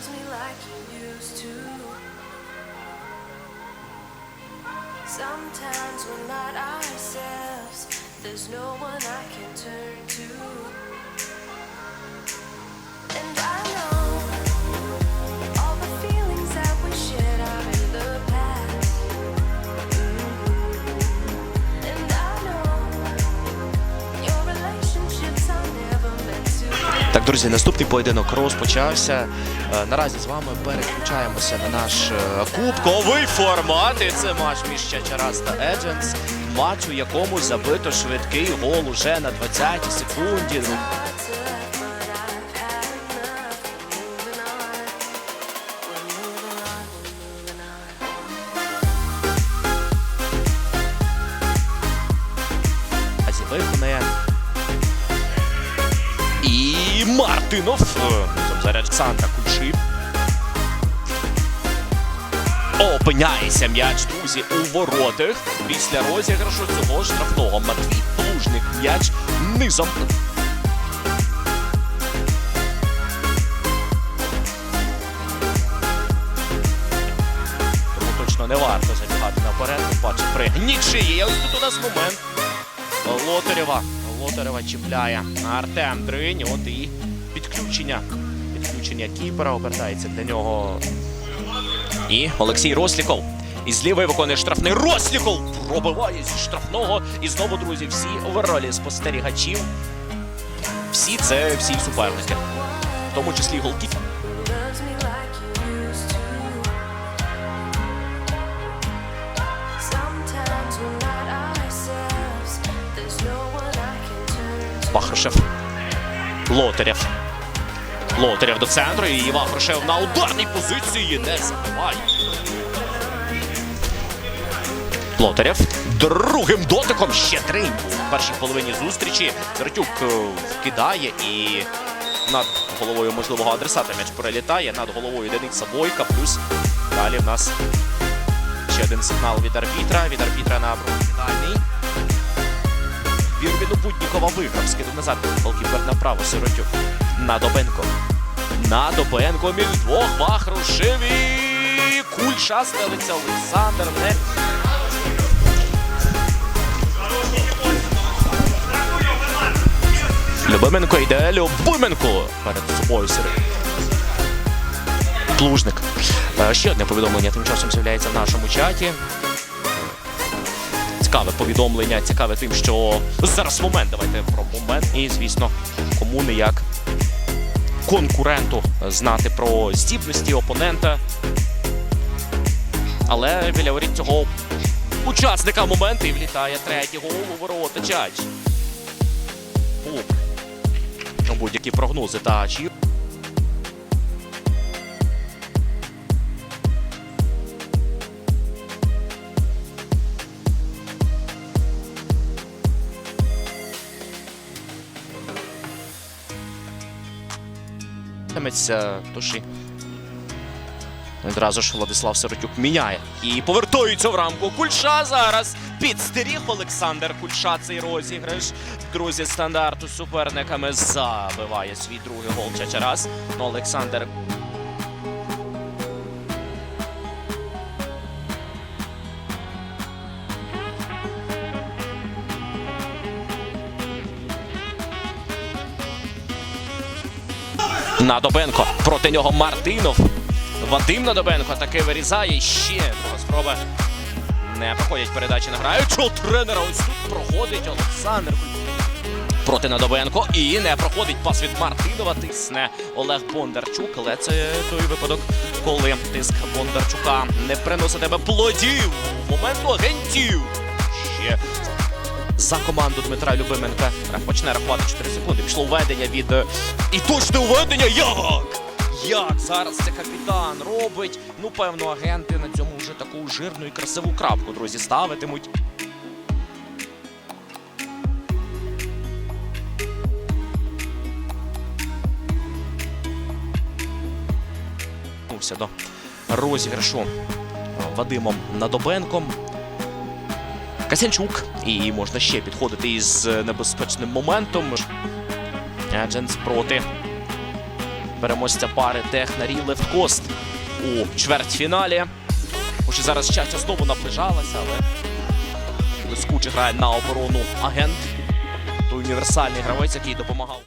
loves me like you used to. Sometimes we're not ourselves. There's no one I can turn to. Друзі, наступний поєдинок розпочався. Е, Наразі з вами переключаємося на наш е, кубковий формат. І це матч між Чачарас та Едженс. Матч, у якому забито швидкий гол уже на 20-й секунді. Виконає. І Мартинов. Зараз Олександра Кульши. Опиняється м'яч, друзі, у воротах. Після розіграшу цього штрафного Матвій Плужник м'яч низом. Тому точно не варто забігати наперед. Бачить. І Ось тут у нас момент. Лотарєва. Лотарєва чіпляє Артем Дринь. От і підключення. Підключення кіпера обертається для нього. І Олексій Росліков. Із лівої виконує штрафний Росліков пробиває зі штрафного. І знову, друзі, всі в ролі спостерігачів. Всі це всі суперники. В тому числі голкіпер. Вахрушев. Лотарєв. Лотарєв до центру. І Вахрушев на ударній позиції не забиває. Лотарєв. Другим дотиком ще три. У першій половині зустрічі Сертюк е, вкидає і над головою можливого адресата м'яч перелітає. Над головою Дениса Бойка. Плюс далі в нас ще один сигнал від арбітра. Від арбітра на фінальний. Вірвіну Путнікова виграв. Скидав назад. Голкіпер направо. Сиротюк. Надобенко. Надобенко між двох Вахрушев і Кульша стелиться Олександр. Не Любименко йде Любименко перед собою серед. Плужник. Е, Ще одне повідомлення тим часом з'являється в нашому чаті. Цікаве повідомлення, цікаве тим, що зараз момент. Давайте про момент. І, звісно, кому не як конкуренту знати про здібності опонента. Але біля воріт цього учасника моменту і влітає третій гол у ворота Чач. Будь-які прогнози та чи. Душі. Одразу ж Владислав Сиротюк міняє і повертається в рамку. Кульша зараз підстеріг Олександр Кульша цей розіграш. Друзі, стандарту з суперниками забиває свій другий гол Чачарас. Ну, Олександр Надобенко. Проти нього Мартинов. Вадим Надобенко таки вирізає. Ще друга спроба. Не проходять передачі на граючого тренера. Ось тут проходить Олександр. Проти Надобенко. І не проходить пас від Мартинова. Тисне Олег Бондарчук. Але це той випадок, коли тиск Бондарчука не приносить тебе плодів. Моменту агентів. Ще за команду Дмитра Любименка. Почне рахувати 4 секунди. Пішло введення від. е, І точне введення. Як? Як зараз це капітан робить? Ну, певно, агенти на цьому вже таку жирну і красиву крапку, друзі, ставитимуть. До розіграшу Вадимом Надобенком. Касянчук. І можна ще підходити із е, небезпечним моментом. Дженс проти переможця пари Технарі Левткост у чвертьфіналі. Хоч зараз щастя знову наближалася, але блискуче грає на оборону агент. Той універсальний гравець, який допомагав.